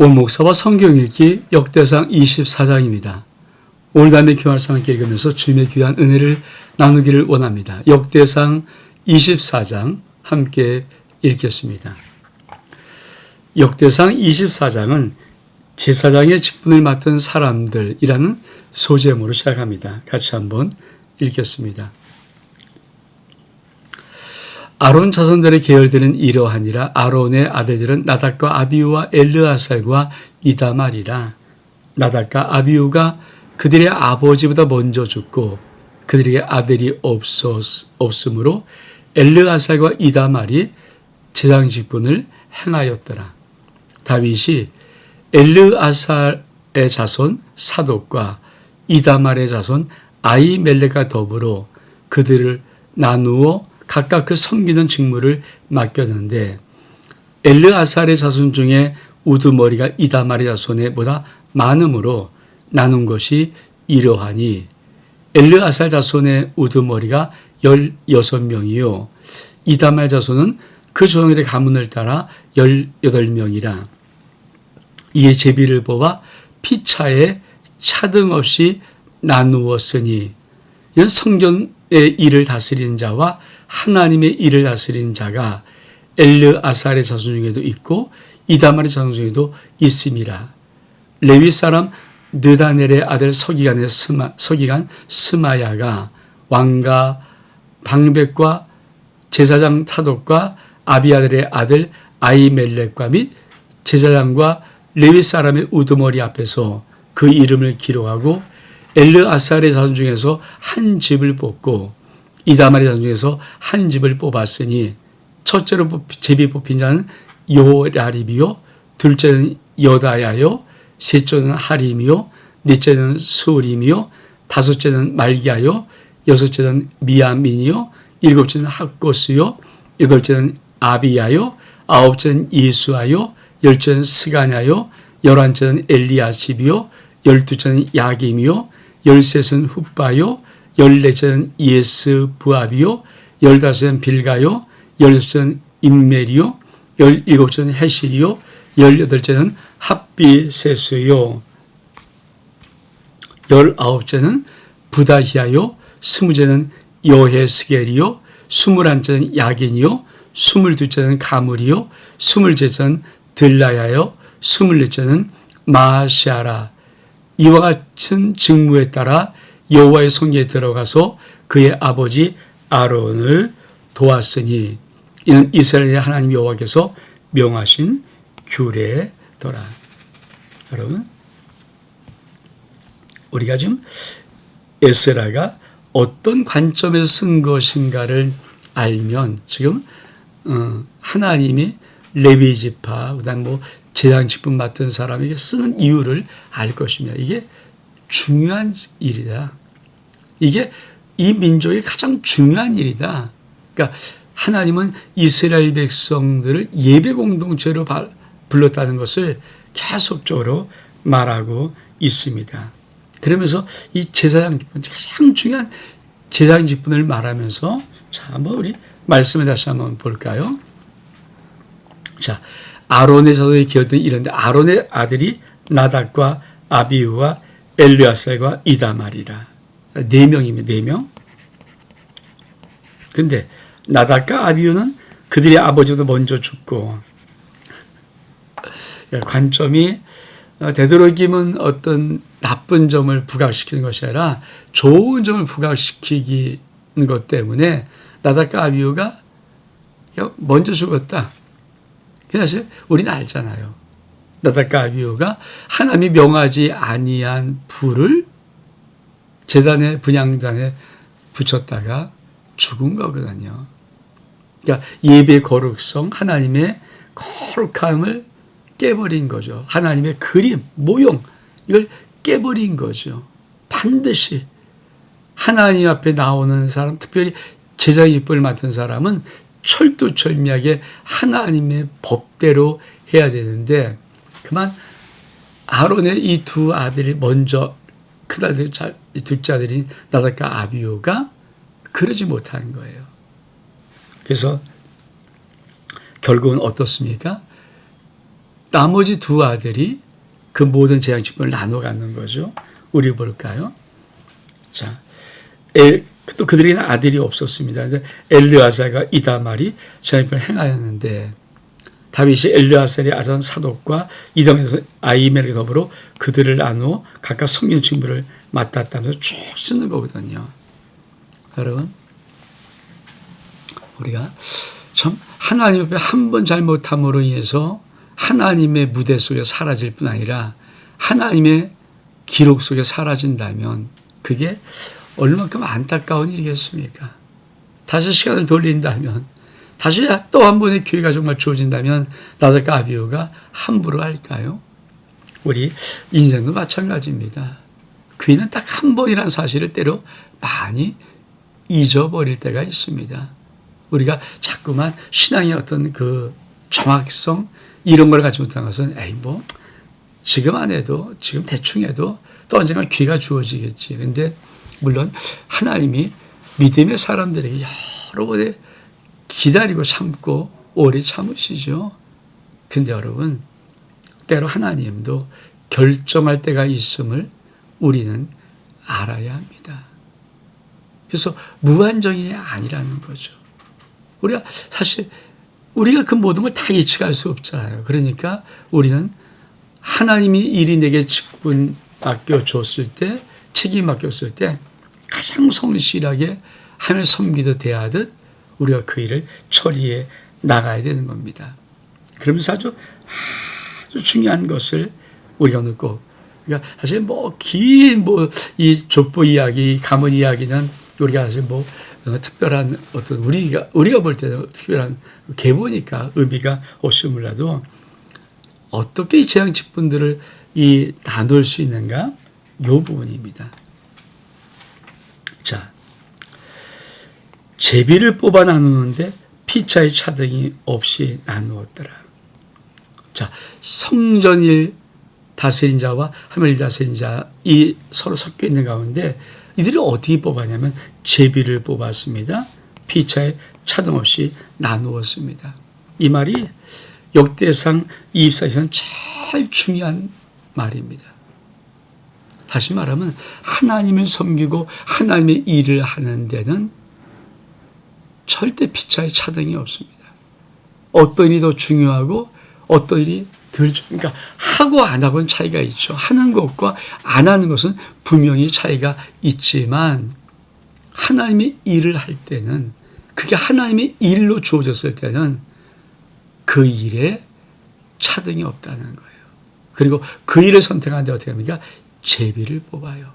온 목사와 성경 읽기 역대상 24장입니다. 오늘 다음에 교활상 함께 읽으면서 주님의 귀한 은혜를 나누기를 원합니다. 역대상 24장 함께 읽겠습니다. 역대상 24장은 제사장의 직분을 맡은 사람들이라는 소제목으로 시작합니다. 같이 한번 읽겠습니다. 아론 자손들의 계열들은 이러하니라 아론의 아들들은 나닥과 아비우와 엘르아살과 이다말이라 나닥과 아비우가 그들의 아버지보다 먼저 죽고 그들에게 아들이 없었, 없으므로 엘르아살과 이다말이 제장 직분을 행하였더라. 다윗이 엘르아살의 자손 사독과 이다말의 자손 아이멜렉과 더불어 그들을 나누어 각각 그 섬기는 직무를 맡겼는데 엘르아살의 자손 중에 우두머리가 이다말의 자손에 보다 많으므로 나눈 것이 이러하니 엘르아살 자손의 우두머리가 16명이요. 이다말 자손은 그 조상들의 가문을 따라 18명이라. 이에 제비를 뽑아 피차에 차등 없이 나누었으니 이는 성전의 일을 다스리는 자와 하나님의 일을 다스리는 자가 엘르 아살의 자손 중에도 있고 이다말의 자손 중에도 있음이라. 레위 사람 느다넬의 아들 서기관의 스마, 서기관 스마야가 왕가 방백과 제사장 타독과 아비아들의 아들 아이멜렉과 및 제사장과 레위 사람의 우두머리 앞에서 그 이름을 기록하고 엘르 아살의 자손 중에서 한 집을 뽑고 이다말의 자손 중에서 한 집을 뽑았으니 첫째로 제비 뽑힌 자는 요라립이요 둘째는 여다야요 셋째는 하림이요 넷째는 수림이요 다섯째는 말기야요 여섯째는 미야민이요 일곱째는 학고스요 여덟째는 아비야요 아홉째는 예수아요 열째는 스가냐요 열한째는 엘리야십이요 열두째는 야김이요 열셋은 훗바요 열넷째는 예스 부압이요 열다섯째는 빌가요 열여섯째는 임멜이요 열일곱째는 해실이요 열여덟째는 합비세스요. 열아홉째는 부다히아요 스무째는 여헤스겔이요 스물한째는 야긴이요 스물두째는 가물이요 스물째는 들라야요 스물넷째는 마시아라. 이와 같은 직무에 따라 여호와의 성계에 들어가서 그의 아버지 아론을 도왔으니 이는 이스라엘의 하나님 여호와께서 명하신 규례더라. 여러분 우리가 지금 에스라가 어떤 관점에서 쓴 것인가를 알면 지금 어, 하나님이 레위 지파 그다음 뭐 재앙 직분 맡은 사람에게 쓰는 이유를 알 것이며 이게 중요한 일이다. 이게 이 민족의 가장 중요한 일이다. 그러니까 하나님은 이스라엘 백성들을 예배 공동체로 불렀다는 것을 계속적으로 말하고 있습니다. 그러면서 이 제사장 직분 가장 중요한 제사장 직분을 말하면서 자 한번 우리 말씀을 다시 한번 볼까요? 자 아론의 자손이 기어든 이런데 아론의 아들이 나닥과 아비우와 엘리아살과 이다말이라 네 명이면 네 명. 근데 나닥과 아비우는 그들의 아버지보다 먼저 죽고 관점이 어, 되도록이면 어떤 나쁜 점을 부각시키는 것이 아니라 좋은 점을 부각시키는 것 때문에 나닥과 아비우가 먼저 죽었다. 사실 우리는 알잖아요. 아비우가 하나님이 명하지 아니한 불을 재단의 분양단에 붙였다가 죽은 거거든요. 그러니까 예배 거룩성, 하나님의 거룩함을 깨버린 거죠. 하나님의 그림, 모형, 이걸 깨버린 거죠. 반드시 하나님 앞에 나오는 사람, 특별히 제자의 기쁨을 맡은 사람은 철두철미하게 하나님의 법대로 해야 되는데 그만 아론의 이 두 아들이 먼저 큰아들, 둘째 아들인 나닥과 아비오가 그러지 못하는 거예요. 그래서 결국은 어떻습니까? 나머지 두 아들이 그 모든 재앙 직분을 나눠 갖는 거죠. 우리 볼까요? 자, 엘, 또 그들에게는 아들이 없었습니다. 엘르아사가 이다말이 재앙을 행하였는데 다윗이 엘르아살의 아산 사독과 이동에서 아이멜에 더불어 그들을 나누어 각각 성령 직무를 맡았다면서 쭉 쓰는 거거든요. 여러분, 우리가 참 하나님 앞에 한 번 잘못함으로 인해서 하나님의 무대 속에 사라질 뿐 아니라 하나님의 기록 속에 사라진다면 그게 얼마큼 안타까운 일이겠습니까? 다시 시간을 돌린다면 다시 또 한 번의 기회가 정말 주어진다면 나도 가비오가 함부로 할까요? 우리 인생도 마찬가지입니다. 귀는 딱 한 번이라는 사실을 때로 많이 잊어버릴 때가 있습니다. 우리가 자꾸만 신앙의 어떤 그 정확성 이런 걸 갖지 못한 것은 에이 뭐 지금 안 해도 지금 대충 해도 또 언젠가 기회가 주어지겠지. 근데 물론 하나님이 믿음의 사람들에게 여러 번에 기다리고 참고 오래 참으시죠. 근데 여러분 때로 하나님도 결정할 때가 있음을 우리는 알아야 합니다. 그래서 무한정이 아니라는 거죠. 우리가 사실 우리가 그 모든 걸 다 예측할 수 없잖아요. 그러니까 우리는 하나님이 일이 내게 직분 맡겨 줬을 때, 책임 맡겼을 때 가장 성실하게 하나님을 섬기듯 대하듯 우리가 그 일을 처리해 나가야 되는 겁니다. 그러면서 아주 아주 중요한 것을 우리가 오늘 꼭 그러니까 사실 뭐 긴 뭐 이 족보 이야기, 가문 이야기는 우리가 사실 뭐 어, 특별한 어떤 우리가 우리가 볼 때는 특별한 계보니까 의미가 없이 몰라도 어떻게 이 재앙 직분들을 이 나눌 수 있는가 요 부분입니다. 자, 제비를 뽑아 나누는데 피차의 차등이 없이 나누었더라. 자, 성전일 다스린 자와 하멜 다스린 자이 서로 섞여 있는 가운데 이들을 어떻게 뽑았냐면 제비를 뽑았습니다. 피차에 차등 없이 나누었습니다. 이 말이 역대상 24에서는 제일 중요한 말입니다. 다시 말하면 하나님을 섬기고 하나님의 일을 하는 데는 절대 피차에 차등이 없습니다. 어떤 일이 더 중요하고 어떤 일이 덜 중, 그러니까 하고 안 하고는 차이가 있죠. 하는 것과 안 하는 것은 분명히 차이가 있지만 하나님의 일을 할 때는 그게 하나님의 일로 주어졌을 때는 그 일에 차등이 없다는 거예요. 그리고 그 일을 선택하는데 어떻게 합니까? 제비를 뽑아요.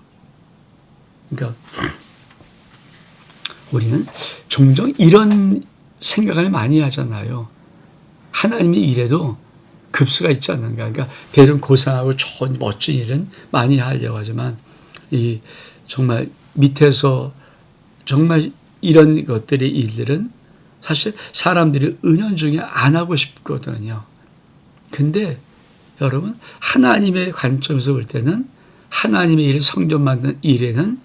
그러니까 우리는 종종 이런 생각을 많이 하잖아요. 하나님의 일에도 급수가 있지 않는가. 그러니까 대중 고상하고 좋은 멋진 일은 많이 하려고 하지만 이 정말 밑에서 정말 이런 것들의 일들은 사실 사람들이 은연중에 안 하고 싶거든요. 근데 여러분 하나님의 관점에서 볼 때는 하나님의 일 성전 만든 일에는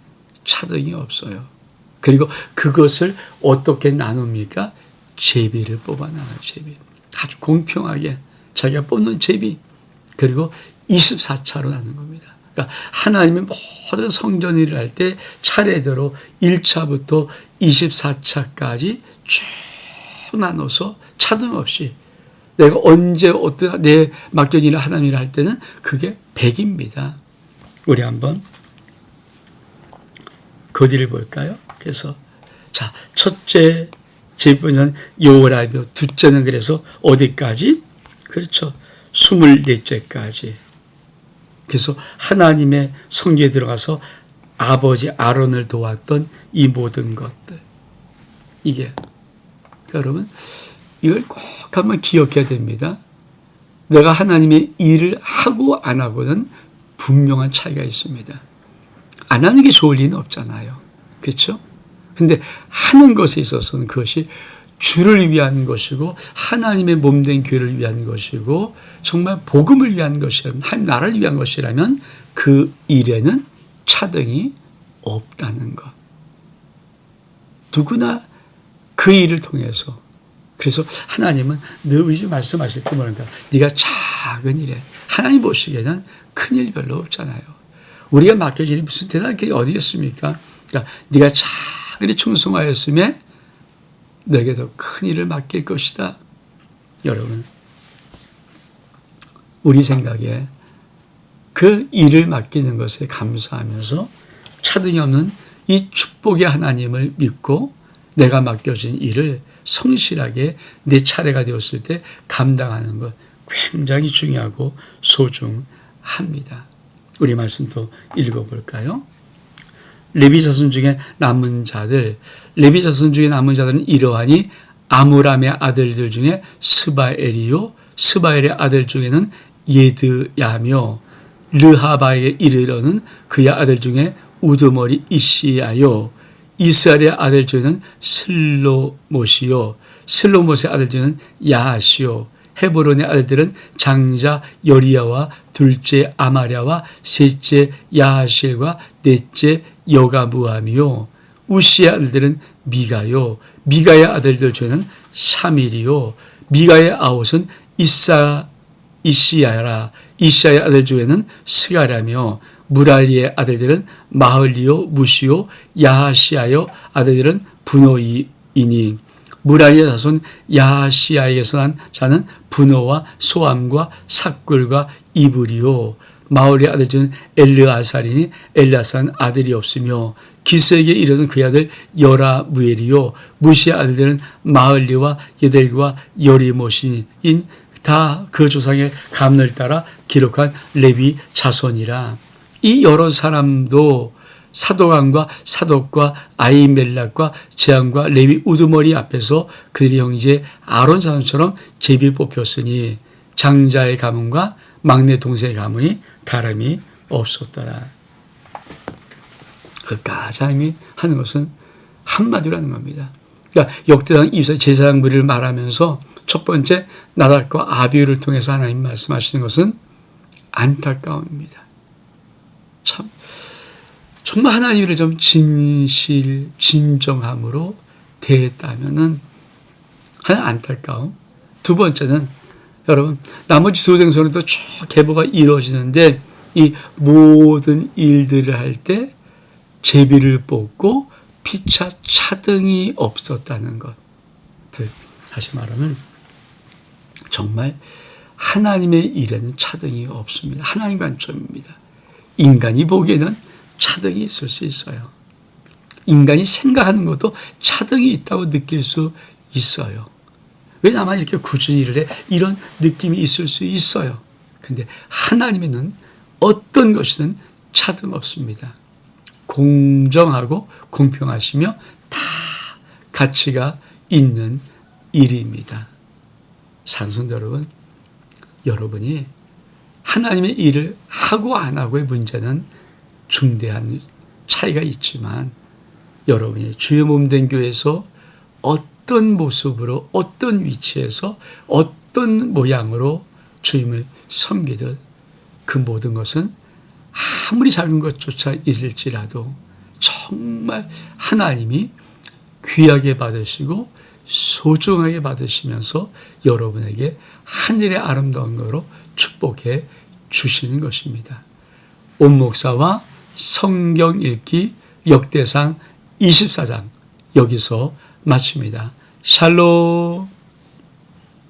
차등이 없어요. 그리고 그것을 어떻게 나눕니까? 제비를 뽑아 나눠 제비. 아주 공평하게 자기가 뽑는 제비. 그리고 24차로 나눈 겁니다. 그러니까 하나님의 모든 성전 일을 할 때 차례대로 1차부터 24차까지 쭉 나눠서 차등 없이 내가 언제 어떤 내 맡겨진 일을 하나님 일을 할 때는 그게 100입니다. 우리 한번 그 뒤를 볼까요? 그래서 자 첫째 제분은 요라이며 둘째는 그래서 어디까지? 그렇죠. 스물넷째까지. 그래서 하나님의 성계에 들어가서 아버지 아론을 도왔던 이 모든 것들. 이게 여러분 이걸 꼭 한번 기억해야 됩니다. 내가 하나님의 일을 하고 안 하고는 분명한 차이가 있습니다. 안 하는 게 좋을 리는 없잖아요. 그렇죠? 근데 하는 것에 있어서는 그것이 주를 위한 것이고 하나님의 몸된 교회를 위한 것이고 정말 복음을 위한 것이라면 하나님 나라를 위한 것이라면 그 일에는 차등이 없다는 것. 누구나 그 일을 통해서 그래서 하나님은 늘 의지 말씀하실 때 뭐랄까 네가 작은 일에 하나님 보시기에는 큰 일 별로 없잖아요. 우리가 맡겨진 무슨 대단한 게 어디 있습니까? 그러니까 네가 일에 충성하였음에 내게 더큰 일을 맡길 것이다. 여러분 우리 생각에 그 일을 맡기는 것에 감사하면서 차등이 없는 이 축복의 하나님을 믿고 내가 맡겨진 일을 성실하게 내 차례가 되었을 때 감당하는 것 굉장히 중요하고 소중합니다. 우리 말씀 또 읽어볼까요? 레비 자손 중에 남은 자들, 레비 자손 중에 남은 자들은 이러하니 아므람의 아들들 중에 스바엘이요, 스바엘의 아들 중에는 예드야며 르하바에 이르러는 그의 아들 중에 우두머리 이시야요, 이스라엘의 아들 중에는 슬로못이요, 슬로못의 아들 중에는 야하시요, 헤브론의 아들들은 장자 여리야와 둘째 아마랴와 셋째 야하실과 넷째 여가무함이요. 우시의 아들들은 미가요. 미가의 아들들 중에는 샤밀이요. 미가의 아웃은 이사 이시야라. 이시야의 아들 중에는 스가라며 무라리의 아들들은 마흘리요 무시요 야하시아요. 아들들은 분노이이니. 무라리의 자손 야시아에게서 난 자는 분노와 소암과 삭굴과 이불이요 마을의 아들 중 엘르아살이니 엘라산 아들이 없으며 기스에게 이르는 그 아들 여라무엘이요. 무시의 아들들은 마을리와 예델과 여리모신인 다 그 조상의 감을 따라 기록한 레비 자손이라. 이 여러 사람도 사도강과 사독과 아이멜락과 재앙과 레위 우두머리 앞에서 그들의 형제 아론 자손처럼 제비 뽑혔으니 장자의 가문과 막내 동생의 가문이 다름이 없었더라. 끝까지 하나님이 하는 것은 한마디로 하는 겁니다. 그러니까 역대상 이사 제사장 무리를 말하면서 첫 번째 나닥과 아비를 통해서 하나님 말씀하시는 것은 안타까움입니다. 참 정말 하나님을 좀 진실, 진정함으로 대했다면은 하나 안타까움. 두 번째는 여러분 나머지 두 등선에도 쭉 계보가 이루어지는데 이 모든 일들을 할 때 제비를 뽑고 피차 차등이 없었다는 것. 다시 말하면 정말 하나님의 일에는 차등이 없습니다. 하나님 관점입니다. 인간이 보기에는 차등이 있을 수 있어요. 인간이 생각하는 것도 차등이 있다고 느낄 수 있어요. 왜 나만 이렇게 꾸준히 일을 해? 이런 느낌이 있을 수 있어요. 근데 하나님에는 어떤 것이든 차등 없습니다. 공정하고 공평하시며 다 가치가 있는 일입니다. 산성 여러분, 여러분이 하나님의 일을 하고 안 하고의 문제는 중대한 차이가 있지만 여러분이 주의 몸 된 교회에서 어떤 모습으로 어떤 위치에서 어떤 모양으로 주님을 섬기듯 그 모든 것은 아무리 작은 것조차 있을지라도 정말 하나님이 귀하게 받으시고 소중하게 받으시면서 여러분에게 하늘의 아름다운 거로 축복해 주시는 것입니다. 온 목사와 성경 읽기 역대상 24장 여기서 마칩니다. 샬롬